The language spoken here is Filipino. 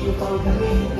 utang kami.